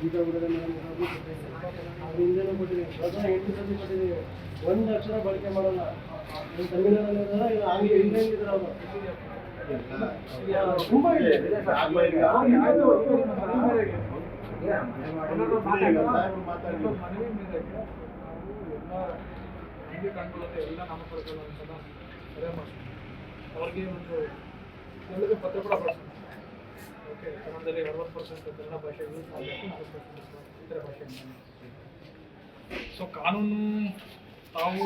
ಗೀತಾಪುರದ madam ಹಾಗೂ ಅವ್ರ ಹಿಂದೆನೂ ಕೊಟ್ಟಿದ್ದೀವಿ ಅದನ್ನ ಎಂಟು ಸತಿ ಕೊಟ್ಟಿದ್ದೀವಿ ಒಂದು ಅಕ್ಷರ ಬಳಕೆ ಮಾಡಲ್ಲ ನಮ್ಮ ತಮಿಳುನಾಡಲ್ಲಿದ್ದಾರ ಇಲ್ಲ ಹಾಗೆ ಹಿಂದೆ ಇದೆ ಮಾತಾಡಿ ಮೇರೆಗೆ ನಾವು ಎಲ್ಲ ನಾಮಫಲಕಗಳು ಅಂತೆಲ್ಲ ಸರಿಯಾಗಿ ಮಾಡ್ತೀವಿ. ಅವ್ರಿಗೆ ಒಂದು ತೆಲುಗು ಪತ್ರ ಕೂಡ ಬಳಸ್ತೀವಿ ಓಕೆ ಕನ್ನಡದಲ್ಲಿ ಅರವತ್ತು ಪರ್ಸೆಂಟ್ ಕನ್ನಡ ಭಾಷೆ ಯೂಸ್ ಮಾಡಬೇಕು ನಲವತ್ತು ಪರ್ಸೆಂಟ್ ಇತರ ಭಾಷೆ ಸೊ ಕಾನೂನು ತಾವು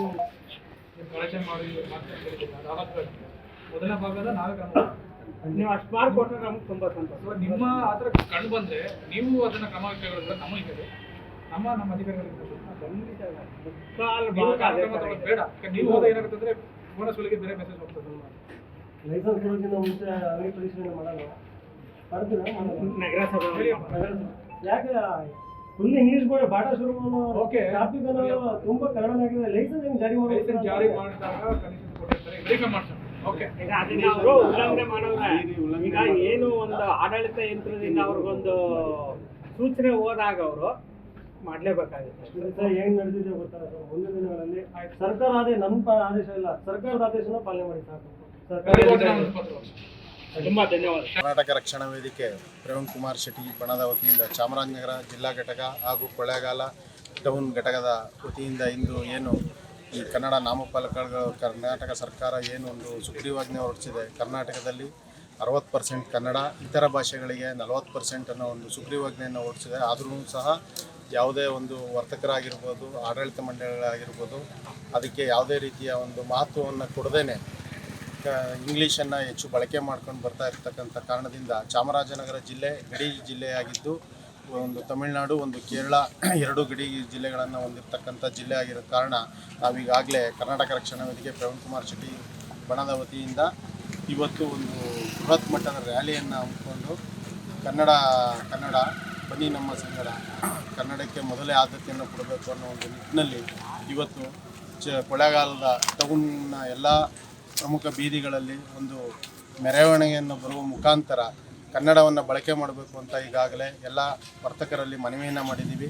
ನೀವು ಗಲಾಟೆ ಮಾಡಿ ಅದಾದ ಮೊದಲನೇ ಭಾಗದ ನಾವೇ ಕಾನೂನು ನೀವು ಅಷ್ಟು ಮಾರ್ಕ್ ಕೊಟ್ಟರೆ ನಮ್ಗೆ ತುಂಬ ಸಂತೋಷ. ನಿಮ್ಮ ಆದ್ರೆ ಕಂಡು ಬಂದರೆ ನೀವು ಅದನ್ನು ಕ್ರಮ ಕೈಗೊಳ್ಳಿದ್ರೆ ನಮಗೆ ನಮ್ಮ ನಮ್ಮ ಅಧಿಕಾರಿಗಳಿಗೆ. ಬೇಡ. ನೀವು ಹೋದ ಬೇರೆ ಮೆಸೇಜ್ ಹೋಗ್ತದೆ ಲೈಸೆನ್ಸ್ ಕೊಡೋಕ್ಕಿಂತ ಮುಂಚೆ ಅಂಗಡಿ ಪರಿಶೀಲನೆ ಮಾಡಲ್ಲ. ನಗರಸಭೆ. ಯಾಕೆ? ಫುಲ್ ಇಂಗ್ಲಿಷ್ ಬೋರ್ಡ್ ಭಾಳ ಶುರು. ಟ್ರಾಫಿಕ್ ತುಂಬಾ ಆಗಿದೆ. ಲೈಸೆನ್ಸ್ ಹೆಂಗ್ ಜಾರಿ ಮಾಡಿ ಲೈಸೆನ್ಸ್ ಜಾರಿ ಮಾಡಿದಾಗ ಕನಿಷ್ಠ ಕೊಟ್ಟಿರ್ತಾರೆ. ವೆರಿಫೈ ಮಾಡ್ತಾರೆ ಓಕೆ. ಈಗ ಅದನ್ನ ಅವರು ಉಲ್ಲಂಘನೆ ಮಾಡೋದ್ರೆ ಈಗ ಏನು ಒಂದು ಆಡಳಿತ ಯಂತ್ರದಿಂದ ಅವ್ರಿಗೊಂದು ಸೂಚನೆ ಹೋದಾಗ ಅವರು ಮಾಡ್ಲೇಬೇಕಾಗುತ್ತೆ. ಸರ್ ಏನ್ ನಡೆದಿದೆ ಗೊತ್ತಾ? ಸರ್ ಮುಂದಿನ ದಿನಗಳಲ್ಲಿ ಸರ್ಕಾರ ಅದೇ ನಮ್ಮ ಆದೇಶ ಇಲ್ಲ. ಸರ್ಕಾರದ ಆದೇಶನ ಪಾಲನೆ ಮಾಡಿ ಸಾಕು. ಸರ್ಕಾರ ತುಂಬಾ ಧನ್ಯವಾದ. ಕರ್ನಾಟಕ ರಕ್ಷಣಾ ವೇದಿಕೆ ಪ್ರವೀಣ್ ಕುಮಾರ್ ಶೆಟ್ಟಿ ಬಣದ ವತಿಯಿಂದ ಚಾಮರಾಜನಗರ ಜಿಲ್ಲಾ ಘಟಕ ಹಾಗೂ ಕೊಳ್ಳೇಗಾಲ ಟೌನ್ ಘಟಕದ ವತಿಯಿಂದ ಇಂದು ಏನು ಈ ಕನ್ನಡ ನಾಮಫಲಕಗಳು ಕರ್ನಾಟಕ ಸರ್ಕಾರ ಏನು ಒಂದು ಸುಗ್ರೀವಾಜ್ಞೆ ಹೊರಡಿಸಿದೆ. ಕರ್ನಾಟಕದಲ್ಲಿ ಅರವತ್ತು ಪರ್ಸೆಂಟ್ ಕನ್ನಡ ಇತರ ಭಾಷೆಗಳಿಗೆ ನಲವತ್ತು ಪರ್ಸೆಂಟ್ ಅನ್ನೋ ಒಂದು ಸುಗ್ರೀವಾಜ್ಞೆಯನ್ನು ಹೊರಡಿಸಿದೆ. ಆದರೂ ಸಹ ಯಾವುದೇ ಒಂದು ವರ್ತಕರಾಗಿರ್ಬೋದು, ಆಡಳಿತ ಮಂಡಳಿಗಳಾಗಿರ್ಬೋದು, ಅದಕ್ಕೆ ಯಾವುದೇ ರೀತಿಯ ಒಂದು ಮಹತ್ವವನ್ನು ಕೊಡದೇನೆ ಇಂಗ್ಲೀಷನ್ನು ಹೆಚ್ಚು ಬಳಕೆ ಮಾಡ್ಕೊಂಡು ಬರ್ತಾ ಇರ್ತಕ್ಕಂಥ ಕಾರಣದಿಂದ ಚಾಮರಾಜನಗರ ಜಿಲ್ಲೆ ಗಡಿ ಜಿಲ್ಲೆಯಾಗಿದ್ದು, ಒಂದು ತಮಿಳುನಾಡು, ಒಂದು ಕೇರಳ, ಎರಡು ಗಡಿ ಜಿಲ್ಲೆಗಳನ್ನು ಹೊಂದಿರತಕ್ಕಂಥ ಜಿಲ್ಲೆ ಆಗಿರೋ ಕಾರಣ ನಾವೀಗಾಗಲೇ ಕರ್ನಾಟಕ ರಕ್ಷಣಾ ವೇದಿಕೆ ಪ್ರವೀಣ್ ಕುಮಾರ್ ಶೆಟ್ಟಿ ಬಣದ ವತಿಯಿಂದ ಇವತ್ತು ಒಂದು ಬೃಹತ್ ಮಟ್ಟದ ರ್ಯಾಲಿಯನ್ನು ಹಮ್ಮಿಕೊಂಡು ಕನ್ನಡ ಕನ್ನಡ, ಬನ್ನಿ ನಮ್ಮ ಸಂಗಡ. ಕನ್ನಡಕ್ಕೆ ಮೊದಲೇ ಆದ್ಯತೆಯನ್ನು ಕೊಡಬೇಕು ಅನ್ನೋ ಒಂದು ನಿಟ್ಟಿನಲ್ಲಿ ಇವತ್ತು ಚ ಕೊಳೆಗಾಲದ ಟೌನ್ನ ಎಲ್ಲ ಪ್ರಮುಖ ಬೀದಿಗಳಲ್ಲಿ ಒಂದು ಮೆರವಣಿಗೆಯನ್ನು ಬರುವ ಮುಖಾಂತರ ಕನ್ನಡವನ್ನು ಬಳಕೆ ಮಾಡಬೇಕು ಅಂತ ಈಗಾಗಲೇ ಎಲ್ಲ ವರ್ತಕರಲ್ಲಿ ಮನವಿಯನ್ನು ಮಾಡಿದ್ದೀವಿ.